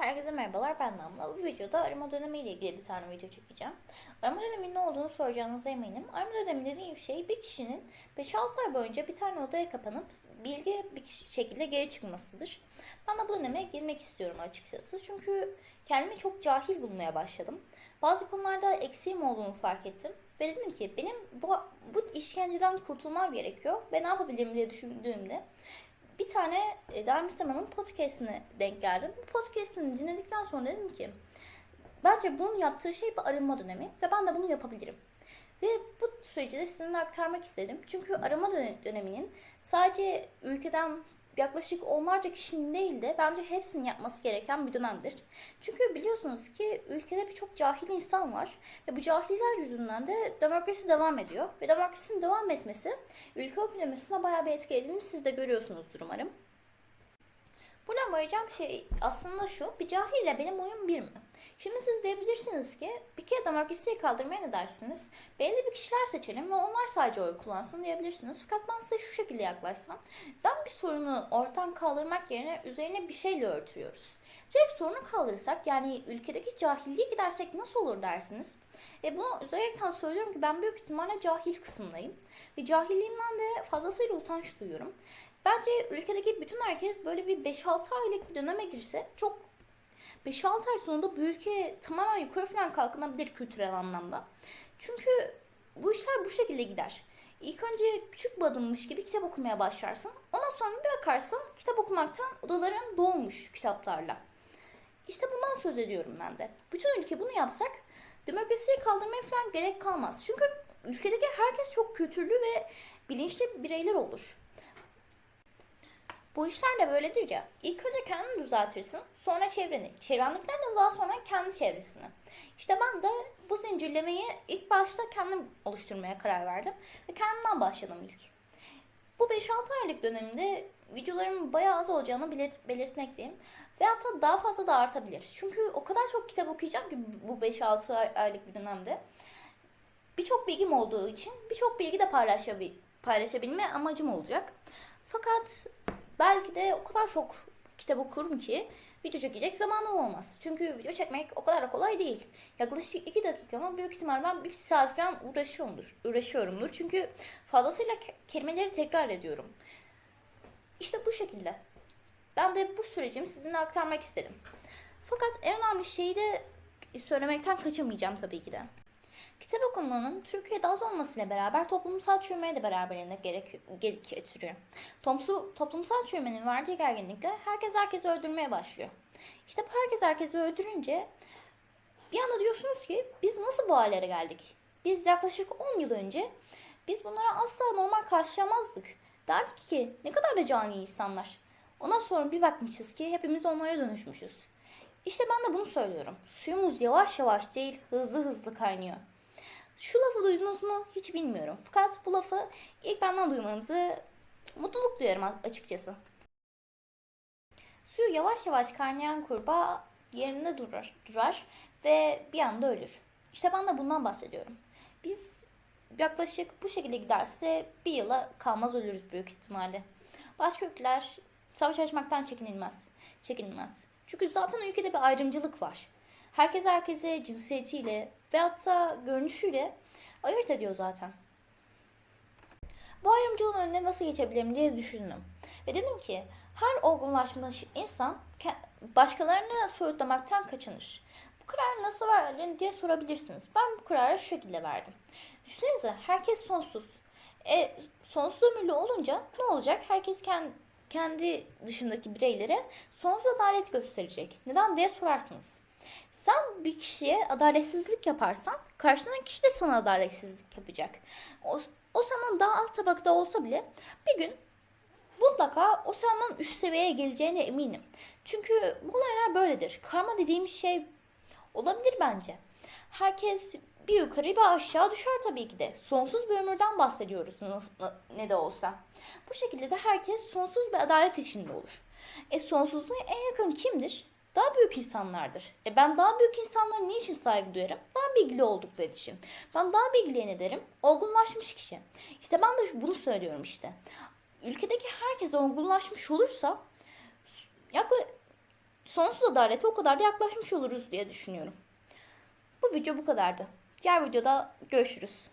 Herkese merhabalar ben Damla. Bu videoda arama dönemi ile ilgili bir tane video çekeceğim. Arama döneminin ne olduğunu soracağınıza eminim. Arama dönemi dediğim şey bir kişinin 5-6 ay boyunca bir tane odaya kapanıp bilgi bir şekilde geri çıkmasıdır. Ben de bu döneme girmek istiyorum açıkçası. Çünkü kendimi çok cahil bulmaya başladım. Bazı konularda eksiğim olduğunu fark ettim. Ve dedim ki benim bu, bu işkenceden kurtulmam gerekiyor. Ve ne yapabilirim diye düşündüğümde bir tane e, Daim İstema'nın podcastine denk geldim. Bu podcastini dinledikten sonra dedim ki bence bunun yaptığı şey bir arınma dönemi ve ben de bunu yapabilirim. Ve bu süreci de sizinle aktarmak istedim. Çünkü arama döne- döneminin sadece ülkeden yaklaşık onlarca kişinin değil de bence hepsinin yapması gereken bir dönemdir. Çünkü biliyorsunuz ki ülkede birçok cahil insan var ve bu cahiller yüzünden de demokrasi devam ediyor. Ve demokrasinin devam etmesi ülke ekonomisine bayağı bir etki edildiğini siz de görüyorsunuzdur umarım. Buradan varacağım şey aslında şu, bir cahille benim oyun bir mi? Şimdi siz diyebilirsiniz ki bir kere demokrasiyi kaldırmaya ne dersiniz? Belli bir kişiler seçelim ve onlar sadece oy kullansın diyebilirsiniz. Fakat ben size şu şekilde yaklaşsam, ben bir sorunu ortadan kaldırmak yerine üzerine bir şeyle örtüyoruz. Direkt sorunu kaldırırsak yani ülkedeki cahilliği gidersek nasıl olur dersiniz? E bunu özellikle söylüyorum ki ben büyük ihtimalle cahil kısımdayım. Ve cahilliğimden de fazlasıyla utanç duyuyorum. Bence ülkedeki bütün herkes böyle bir 5-6 aylık bir döneme girse çok 5-6 ay sonunda bu ülke tamamen yukarı falan kalkınabilir kültürel anlamda. Çünkü bu işler bu şekilde gider. İlk önce küçük bir adımmış gibi kitap okumaya başlarsın. Ondan sonra bir bakarsın kitap okumaktan odaların dolmuş kitaplarla. İşte bundan söz ediyorum ben de. Bütün ülke bunu yapsak demokrasiyi kaldırmaya falan gerek kalmaz. Çünkü ülkedeki herkes çok kültürlü ve bilinçli bireyler olur. Bu işler de böyledir ya. İlk önce kendini düzeltirsin, sonra çevreni. Çevrendekiler de daha sonra kendi çevresini. İşte ben de bu zincirlemeyi ilk başta kendim oluşturmaya karar verdim. Ve kendimden başladım ilk. Bu 5-6 aylık döneminde videolarımın bayağı az olacağını belirt belirtmekteyim. Ve hatta daha fazla da artabilir. Çünkü o kadar çok kitap okuyacağım ki bu 5-6 ay- aylık bir dönemde. Birçok bilgim olduğu için birçok bilgi de paylaşabil paylaşabilme amacım olacak. Fakat belki de o kadar çok kitap okurum ki video çekecek zamanım olmaz. Çünkü video çekmek o kadar da kolay değil. Yaklaşık 2 dakika ama büyük ihtimal ben bir saat falan uğraşıyorumdur. Uğraşıyorumdur. Çünkü fazlasıyla ke- kelimeleri tekrar ediyorum. İşte bu şekilde. Ben de bu sürecimi sizinle aktarmak istedim. Fakat en önemli şeyi de söylemekten kaçamayacağım tabii ki de. Kitap okumanın Türkiye'de az olmasıyla beraber toplumsal çürümeye de beraberinde gerek, getiriyor. Tomsu, toplumsal çürümenin verdiği gerginlikle herkes herkesi öldürmeye başlıyor. İşte herkes herkesi öldürünce bir anda diyorsunuz ki biz nasıl bu hallere geldik? Biz yaklaşık 10 yıl önce biz bunlara asla normal karşılamazdık. Derdik ki ne kadar da cani insanlar. Ondan sonra bir bakmışız ki hepimiz onlara dönüşmüşüz. İşte ben de bunu söylüyorum. Suyumuz yavaş yavaş değil hızlı hızlı kaynıyor. Şu lafı duydunuz mu hiç bilmiyorum. Fakat bu lafı ilk benden duymanızı mutluluk duyarım açıkçası. Suyu yavaş yavaş kaynayan kurbağa yerinde durar, durar ve bir anda ölür. İşte ben de bundan bahsediyorum. Biz yaklaşık bu şekilde giderse bir yıla kalmaz ölürüz büyük ihtimalle. Başka ülkeler savaş açmaktan çekinilmez. Çekinilmez. Çünkü zaten ülkede bir ayrımcılık var. Herkes herkese cinsiyetiyle ve hatta görünüşüyle ayırt ediyor zaten. Bu ayrımcılığın önüne nasıl geçebilirim diye düşündüm. Ve dedim ki her olgunlaşmış insan başkalarını soyutlamaktan kaçınır. Bu kararı nasıl verdin diye sorabilirsiniz. Ben bu kararı şu şekilde verdim. Düşünsenize herkes sonsuz. E, sonsuz ömürlü olunca ne olacak? Herkes kendi dışındaki bireylere sonsuz adalet gösterecek. Neden diye sorarsınız. Sen bir kişiye adaletsizlik yaparsan karşındaki kişi de sana adaletsizlik yapacak. O, o senden daha alt tabakta olsa bile bir gün mutlaka o senden üst seviyeye geleceğine eminim. Çünkü bu olaylar böyledir. Karma dediğim şey olabilir bence. Herkes bir yukarı bir aşağı düşer tabii ki de. Sonsuz bir ömürden bahsediyoruz ne de olsa. Bu şekilde de herkes sonsuz bir adalet içinde olur. E sonsuzluğa en yakın kimdir? Daha büyük insanlardır. E ben daha büyük insanlara niçin saygı duyarım? Daha bilgili oldukları için. Ben daha bilgiliye ne derim? Olgunlaşmış kişi. İşte ben de bunu söylüyorum işte. Ülkedeki herkes olgunlaşmış olursa yaklaşık sonsuz adalete o kadar da yaklaşmış oluruz diye düşünüyorum. Bu video bu kadardı. Diğer videoda görüşürüz.